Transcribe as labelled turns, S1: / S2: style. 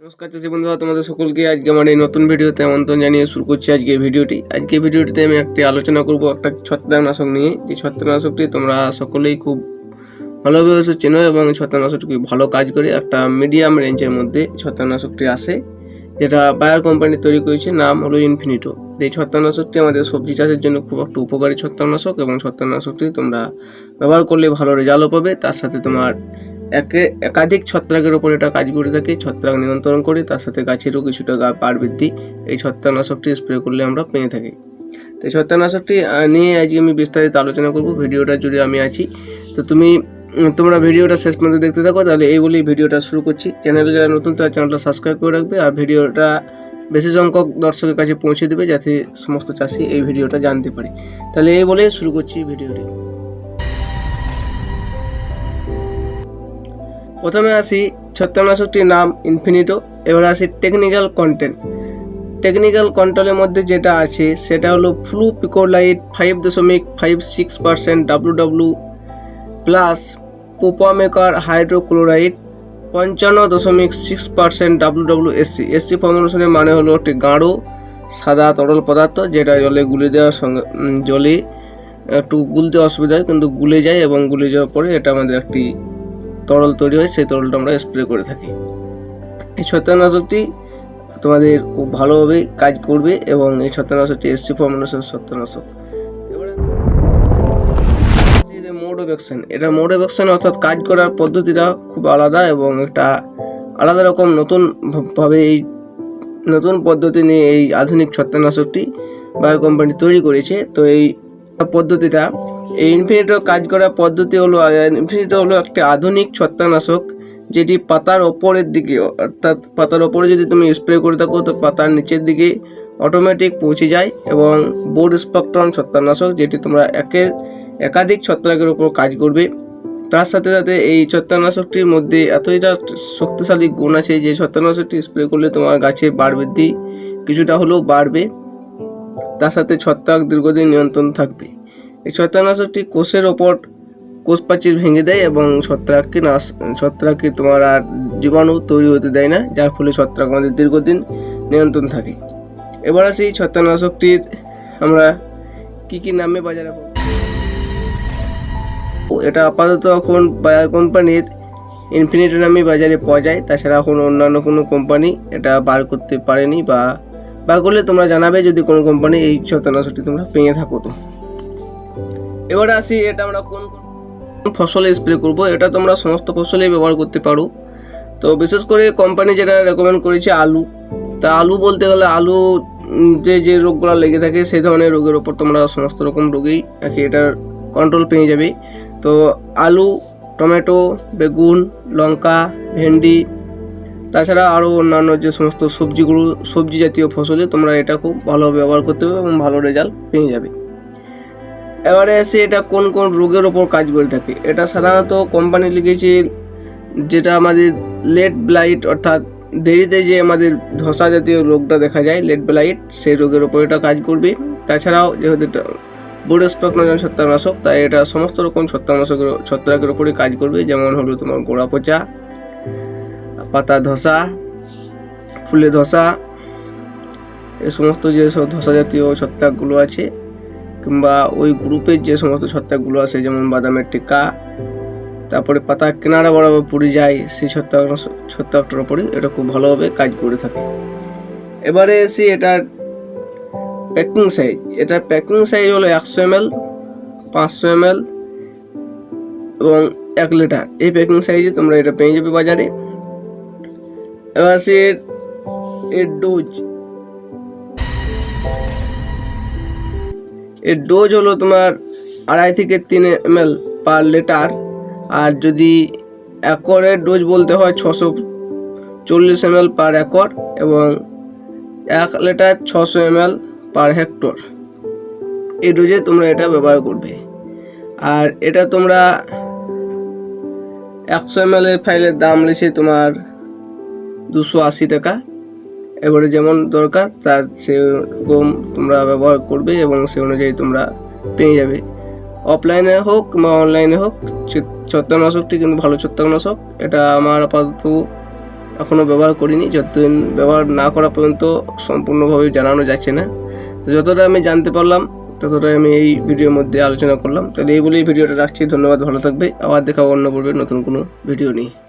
S1: নমস্কার চাষি বন্ধুরা, তোমাদের সকলকে আজকে আমার এই নতুন ভিডিওতে আমন্ত্রণ জানিয়ে শুরু করছি আজকে ভিডিওটি। আজকে ভিডিওটিতে আমি একটি আলোচনা করব একটা ছত্রাকনাশক নিয়ে। যে ছত্রাকনাশকটি তোমরা সকলেই খুব ভালোভাবে চেনো এবং ছত্রাকনাশকটি ভালো কাজ করে। একটা মিডিয়াম রেঞ্জের মধ্যে ছত্রাকনাশকটি আসে, যেটা বায়ার কোম্পানি তৈরি করেছে, নাম হলো ইনফিনিটো এই ছত্রাকনাশকটি আমাদের সবজি চাষের জন্য খুব একটা উপকারী ছত্রাকনাশক এবং ছত্রাকনাশকটি তোমরা ব্যবহার করলে ভালো রেজাল্টও পাবে। তার সাথে তোমার একে একাধিক ছত্রাকের ওপর এটা কাজ করে থাকে, ছত্রাক নিয়ন্ত্রণ করে, তার সাথে গাছেরও কিছুটা গা পার বৃদ্ধি। এই ছত্রাকনাশকটি স্প্রে করলে আমরা পেয়ে থাকি। তো এই ছত্রাকনাশকটি নিয়ে আজকে আমি বিস্তারিত আলোচনা করব। ভিডিওটা জুড়ে আমি আছি। তো তুমি তোমরা ভিডিওটা শেষ পর্যন্ত দেখতে থাকো, তাহলে এই বলেই ভিডিওটা শুরু করছি। চ্যানেলে যারা নতুন, তারা চ্যানেলটা সাবস্ক্রাইব করে রাখবে আর ভিডিওটা বেশি সংখ্যক দর্শকের কাছে পৌঁছে দেবে, যাতে সমস্ত চাষি এই ভিডিওটা জানতে পারে। তাহলে এই বলে শুরু করছি ভিডিওটি। প্রথমে আসি ছত্রাকনাশকটির নাম ইনফিনিটো, এবার আসি টেকনিক্যাল কন্টেন্ট টেকনিক্যাল কন্ট্রোলের মধ্যে যেটা আছে, সেটা হলো ফ্লু পিকোলাইট ফাইভ দশমিক five six percent W W plus propamocarb hydrochloride পঞ্চান্ন দশমিক six percent W W SC SC ফর্মুলেশনের মানে হলো একটি গাঢ়, সাদা তরল পদার্থ, যেটা জলে গুলে দেওয়ার সঙ্গে জলে একটু গুলতে অসুবিধা হয়, কিন্তু গুলে যায় এবং গুলে যাওয়ার পরে এটা আমাদের একটি তরল তৈরি হয়, সেই তরলটা আমরা স্প্রে করে থাকি। এই ছত্রাকনাশকটি তোমাদের খুব ভালোভাবে কাজ করবে এবং এই ছত্রাকনাশকটি এসসি ফর্মুলেশন ছত্রাকনাশক। মোড ভ্যাকসিন এটা মোড ভ্যাকসিন অর্থাৎ কাজ করার পদ্ধতিটা খুব আলাদা এবং একটা আলাদা রকম নতুন ভাবে এই নতুন পদ্ধতি নিয়ে এই আধুনিক ছত্রাকনাশকটি বায়ো কোম্পানি তৈরি করেছে। তো এই পদ্ধতিটা। এই ইনফিনিটো কাজ করার পদ্ধতি হলো ইনফিনিটো হলো একটি আধুনিক ছত্রাকনাশক, যেটি পাতার ওপরের দিকে, অর্থাৎ পাতার ওপরে যদি তুমি স্প্রে করে থাকো, তো পাতার নিচের দিকে অটোমেটিক পৌঁছে যায় এবং বোর্ড স্পেকট্রাম ছত্রাকনাশক, যেটি তোমরা একের একাধিক ছত্রাকের উপর কাজ করবে। তার সাথে সাথে এই ছত্রাকনাশকটির মধ্যে এতটা শক্তিশালী গুণ আছে যে, ছত্রাকনাশকটি স্প্রে করলে তোমার গাছের বাড় বৃদ্ধি কিছুটা হলেও বাড়বে। তার সাথে ছত্রাক দীর্ঘদিন নিয়ন্ত্রণ থাকবে। এই ছত্রাকনাশকটি কোষের ওপর কোষ প্রাচীর ভেঙে দেয় এবং ছত্রাককে নাশ, ছত্রাককে তোমার আর জীবাণু তৈরি হতে দেয় না, যার ফলে ছত্রাক আমাদের দীর্ঘদিন নিয়ন্ত্রণ থাকে। এবার আসি ছত্রাকনাশকটির আমরা কি কি নামে বাজারে পাবো। এটা আপাতত এখন বায়ার কোম্পানির ইনফিনিটি নামে বাজারে পাওয়া যায়, তাছাড়া এখন অন্যান্য কোনো কোম্পানি এটা বার করতে পারেনি বা বার করলে তোমরা জানাবে যদি কোনো কোম্পানি এই ছত্রাকনাশকটি তোমরা পেয়ে থাকো তো। এবারে আসি, এটা আমরা কোন কোন ফসলে স্প্রে করব? এটা তোমরা সমস্ত ফসলে ব্যবহার করতে পারো। তো বিশেষ করে কোম্পানি যেটা রেকমেন্ড করেছে আলু। তা আলু বলতে গেলে আলু যে যে রোগগুলো লেগে থাকে, সেই ধরনের রোগের ওপর তোমরা সমস্ত রকম রোগেই আর কি এটার কন্ট্রোল পেয়ে যাবে। তো আলু, টমেটো, বেগুন, লঙ্কা, ভেন্ডি, তাছাড়া আরও অন্যান্য যে সমস্ত সবজিগুলো, সবজি জাতীয় ফসলে তোমরা এটা খুব ভালো ব্যবহার করতে হবে এবং ভালো রেজাল্ট পেয়ে যাবে। এবারে এসে এটা কোন কোন রোগের ওপর কাজ করে থাকে? এটা সাধারণত কোম্পানি লিখেছে যেটা আমাদের লেট ব্লাইট অর্থাৎ দেরিতে যে আমাদের ধসা জাতীয় রোগটা দেখা যায় লেট ব্লাইট, সেই রোগের ওপর এটা কাজ করবে। তাছাড়াও যেহেতু এটা বোডোস্পাকনোজন ছত্রাকনাশক, তাই এটা সমস্ত রকম ছত্রাকনাশকের ছত্রাকের ওপরে কাজ করবে। যেমন হলো তোমার গোড়া পচা, পাতা ধসা, ফুলে ধসা এই সমস্ত যে সব ধসা জাতীয় ছত্রাকগুলো আছে কিংবা ওই গ্রুপের যে সমস্ত ছত্রাকগুলো আছে, যেমন বাদামের টিকা তারপরে পাতা কেনারা বরাবর পুড়ে যায়, সেই ছত্রাক ছত্রাকটার ওপরে এটা খুব ভালোভাবে কাজ করে থাকে। এবারে এসে এটার প্যাকিং সাইজ এটার প্যাকিং সাইজ হলো একশো এম এল পাঁচশো এম এল এবং এক লিটার। এই প্যাকিং সাইজে তোমরা এটা পেয়ে যাবে বাজারে। এবার সে এর ডোজ এর ডোজ হলো তোমার আড়াই থেকে তিন এম পার লিটার আর যদি একরের ডোজ বলতে হয় ছশো চল্লিশ এম পার একর এবং এক লিটার ছশো এম পার হেক্টর এই ডোজে তোমরা এটা ব্যবহার করবে। আর এটা তোমরা একশো এম এল ফাইলের দাম লেছে তোমার দুশো আশি টাকা। এবারে যেমন দরকার, তার সেরকম তোমরা ব্যবহার করবে এবং সে অনুযায়ী তোমরা পেয়ে যাবে। অফলাইনে হোক বা অনলাইনে হোক ছত্রাকনাশকটি কিন্তু ভালো ছত্রাকনাশক। এটা আমার আপাতত এখনও ব্যবহার করিনি। যতদিন ব্যবহার না করা পর্যন্ত সম্পূর্ণভাবে জানানো যাচ্ছে না। যতটা আমি জানতে পারলাম, ততটাই আমি এই ভিডিওর মধ্যে আলোচনা করলাম। তাহলে এই বলেই ভিডিওটা রাখছি। ধন্যবাদ, ভালো থাকবে। আবার দেখা অন্য পূর্বে নতুন কোনো ভিডিও নিয়ে।